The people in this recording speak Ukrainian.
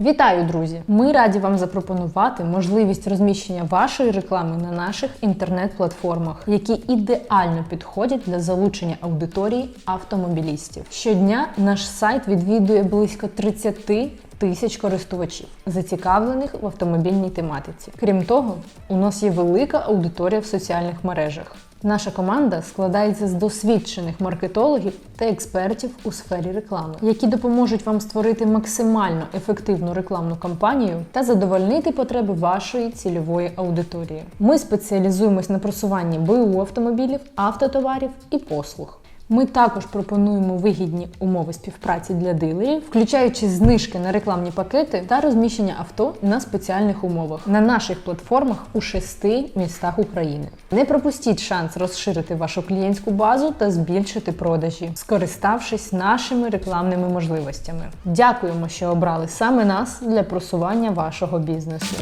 Вітаю, друзі! Ми раді вам запропонувати можливість розміщення вашої реклами на наших інтернет-платформах, які ідеально підходять для залучення аудиторії автомобілістів. Щодня наш сайт відвідує близько 30 тисяч користувачів, зацікавлених в автомобільній тематиці. Крім того, у нас є велика аудиторія в соціальних мережах. Наша команда складається з досвідчених маркетологів та експертів у сфері реклами, які допоможуть вам створити максимально ефективну рекламну кампанію та задовольнити потреби вашої цільової аудиторії. Ми спеціалізуємось на просуванні БУ автомобілів, автотоварів і послуг. Ми також пропонуємо вигідні умови співпраці для дилерів, включаючи знижки на рекламні пакети та розміщення авто на спеціальних умовах на наших платформах у шести містах України. Не пропустіть шанс розширити вашу клієнтську базу та збільшити продажі, скориставшись нашими рекламними можливостями. Дякуємо, що обрали саме нас для просування вашого бізнесу.